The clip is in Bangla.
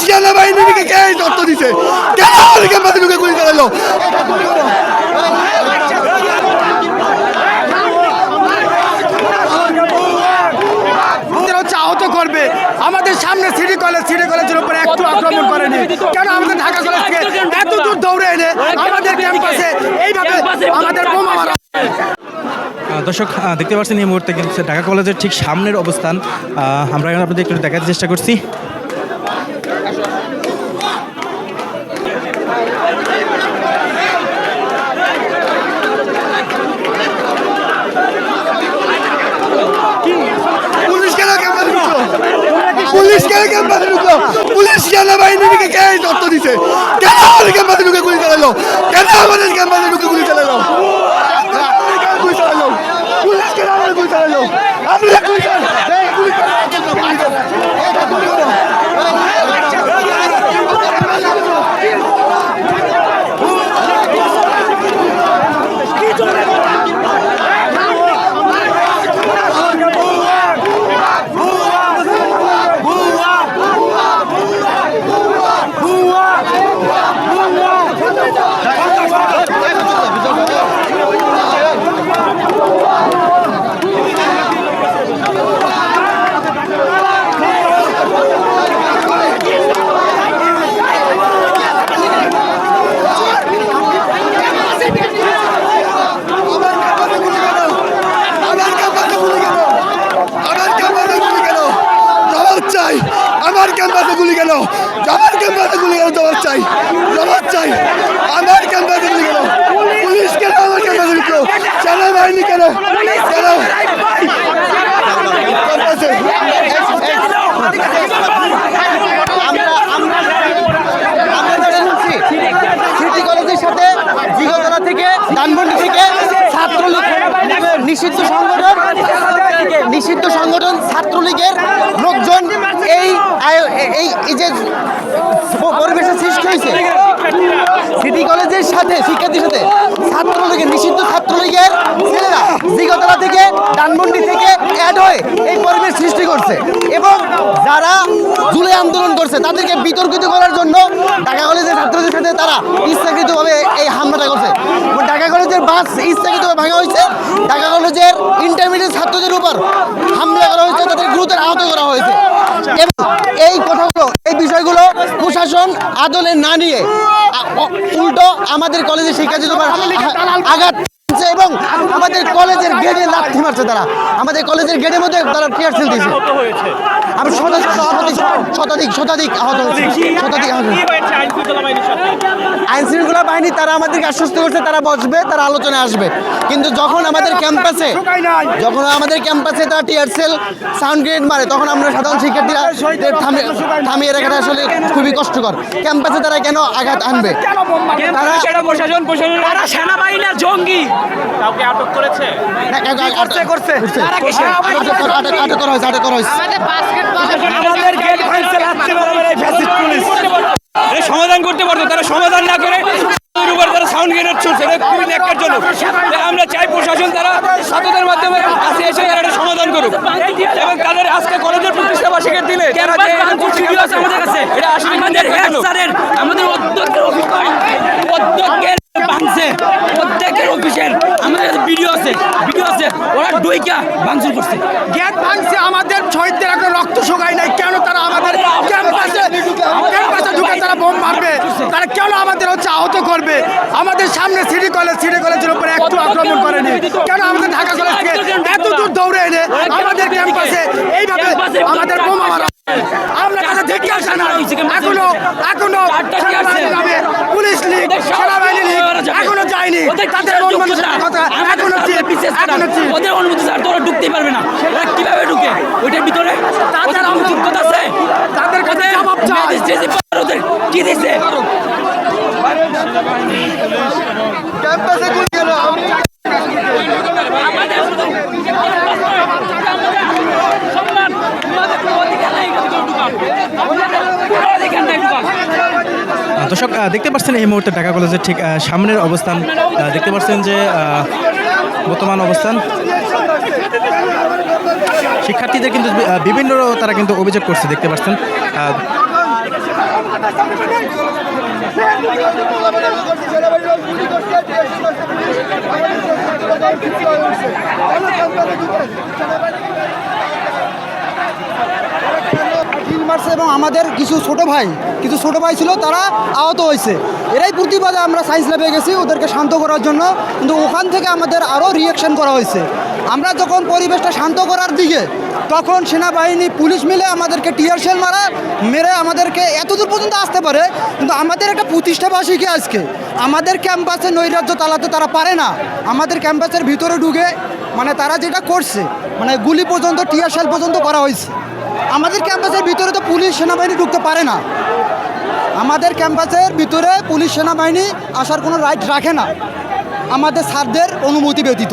সেনাবাহিনীকে কে এই তথ্য দিছে? কেন আমাদের ক্যাম্পাসে ঢুকে গুলি চালালো? আহত করবে। আমাদের সামনে সিটি কলেজ সিটি কলেজের উপরে একটু আক্রমণ করেনি। কেন আমাদের ঢাকা কলেজ থেকে এত দূর দৌড়ে এনে আমাদের ক্যাম্পাসে এইভাবে আমাদের বোমা মারা দর্শক দেখতে পাচ্ছেন এই মুহূর্তে কিন্তু ঢাকা কলেজের ঠিক সামনের অবস্থান। আহ, আমরা এখন আপনাদের একটু দেখার চেষ্টা করছি পুলিশ কেন ক্যাম্পাসে ঢুকলো পুলিশ কেন ক্যাম্পাসে ঢুকলো। পুলিশ সেনাবাহিনীকে কে তথ্য দিছে? কেন আমাদের ক্যাম্পাসে ঢুকে গুলি চালালো? কেন আমাদের ক্যাম্পাসে ঢুকে গুলি চালালো? পুলিশ কেন আমাদের গুলি চালালো? আমরা গুলি চালালো গুলি আমার ক্যাম্পাসে গুলি কেন আমার ক্যাম্পাসে গুলি কেন জবাব চাই আমার ক্যাম্পাসে গুলি কেন আমার ক্যাম্পাসে গুলি কেন জবাব চাই। জবাব চাই। আমার ক্যাম্পাসে গুলি কেন পুলিশ কেন আমার ক্যাম্পাসে সেনাবাহিনী কেন কেন নামে নিষিদ্ধ সংগঠন নিষিদ্ধ সংগঠন ছাত্রলীগের লোকজন এই আয়- এই এই যে প- পরিবেশের সৃষ্টি হয়েছে সিটি কলেজের সাথে, শিক্ষার্থীর সাথে, ছাত্রলীগের, নিষিদ্ধ ছাত্রলীগের ছেলেরা জিগতলা থেকে ধানমন্ডি থেকে অ্যাড হয়ে এই পরিবেশ সৃষ্টি করছে। এবং যারা জুলাই আন্দোলন করছে, তাদেরকে বিতর্কিত করার জন্য ঢাকা কলেজের ছাত্রদের সাথে তারা ইচ্ছাকৃতভাবে এই হামলাটা করছে। ঢাকা কলেজের বাস ইচ্ছাকৃতভাবে ভাঙা হয়েছে। ঢাকা কলেজের ইন্টারমিডিয়েট ছাত্রদের উপর হামলা করা হয়েছে, তাদের গুরুতর আহত করা হয়েছে। এই কথাগুলো এই বিষয়গুলো প্রশাসন আদলে না নিয়ে উল্টো আমাদের কলেজে শিক্ষার্থী আঘাত এবং আমাদের কলেজের গেটে লাথি মারছে তারা। আমাদের কলেজের গেটের মধ্যে তারা টিয়ার সেল দিয়েছে। আমি শতাধিক শতাধিক আহত হয়েছে। শতাধিক। আহত। আইন শৃঙ্খলা বাহিনী তারা আমাদেরকে আশ্বস্ত করছে তারা বসবে তারা আলোচনায় আসবে। কিন্তু যখন আমাদের ক্যাম্পাসে যখন আমাদের ক্যাম্পাসে তারা টিয়ার সেল সাউন্ড গ্রেড মারে তখন আমরা সাধারণ শিক্ষার্থীরা থামিয়ে রাখাটা আসলে খুবই কষ্টকর। ক্যাম্পাসে তারা কেন আঘাত আনবে? তারা সেনাবাহিনী জঙ্গি। কাউকে আটক করেছে? না, করছে আটক করা- আটক- আটক করা হয়েছে আটক করা হয়েছে। আমাদের গেট ভাঙছে রাত্রে পুলিশ। সমাধান করতে পারতো তারা সমাধান না করে উপর তারা সাউন্ড গ্রেনেড ছুটছে এটা খুবই ন্যাক্কার জন্য। আমরা চাই প্রশাসন তারা সততার মাধ্যমে কাছে এসে তারা এটা সমাধান করুক। এবং তাদের আজকে কলেজের প্রতিষ্ঠা বার্ষিকীর দিনে তারা যে এরকম করছে campus-এ, আমাদের কাছে? এটা আসলে আমাদের হেড স্যারের আমাদের অধ্যক্ষের অফিস অধ্যক্ষের ভাঙছে প্রত্যেকের অফিসের আমাদের কাছে ভিডিও আছে ভিডিও আছে ওরা ডইকা ভাঙচুর করছে। গেট ভাঙছে আমাদের শহীদদের একটা রক্ত শোকায় নাই। কেন তারা আমাদের ক্যাম্পাসে ক্যাম্পাসে ঢুকে তারা বোম মারবে? তারা কেন আমাদের হচ্ছে আহত করবে? আমাদের সামনে সিটি কলেজ সিটি কলেজের উপরে একটু আক্রমণ করেনি। কেন আমাদের ঢাকা কলেজ থেকে এত দূর দৌড়ে এনে আমাদের ক্যাম্পাসে এইভাবে আমাদের বোমা মারা আমরা কাছে দেখে আসা না। এখনও এখনও পুলিশ লীগ সেনাবাহিনী এখনও যায়নি। তাদের এখনও ওদের অনুমতি স্যার তো ওরা ঢুকতেই পারবে না। ওরা কীভাবে ঢুকে? ওইটার ভিতরে তাদের যোগ্যতা আছে। তাদের কাছে জবাব চাই। ওদের কি দিচ্ছে ক্যাম্পাসে গুলি কেন সম্মান আমাদের কোনো অধিকার নাই এখানে কেউ ঢুকার। আমাদের কোনো অধিকার নাই ঢুকার। আহ, দর্শক দেখতে পাচ্ছেন এই মুহূর্তে ঢাকা কলেজের ঠিক সামনের অবস্থান। দেখতে পাচ্ছেন যে বর্তমান অবস্থান। শিক্ষার্থীদের কিন্তু বিভিন্ন তারা কিন্তু অভিযোগ করছে, দেখতে পাচ্ছেন। এবং আমাদের কিছু ছোট ভাই, কিছু ছোট ভাই ছিল, তারা আহত হয়েছে। এরাই প্রতিবাদে আমরা সায়েন্স ল্যাবে গেছি, ওদেরকে শান্ত করার জন্য। কিন্তু ওখান থেকে আমাদের আরও রিয়েকশন করা হয়েছে। আমরা যখন পরিবেশটা শান্ত করার দিকে, তখন সেনাবাহিনী, পুলিশ মিলে আমাদেরকে টিয়ার শেল মারা, মেরে আমাদেরকে এতদূর পর্যন্ত আসতে পারে, কিন্তু আমাদের একটা প্রতিষ্ঠাবাসীকে আজকে? আমাদের ক্যাম্পাসে নৈরাজ্য চালাতে তারা পারে না। আমাদের ক্যাম্পাসের ভিতরে ঢুকে মানে তারা যেটা করছে মানে গুলি পর্যন্ত টিয়ার শেল পর্যন্ত করা হয়েছে। আমাদের ক্যাম্পাসের ভিতরে তো পুলিশ সেনাবাহিনী ঢুকতে পারে না। আমাদের ক্যাম্পাসের ভিতরে পুলিশ সেনাবাহিনী আসার কোনো রাইট রাখে না। আমাদের স্যারদের অনুমতি ব্যতীত।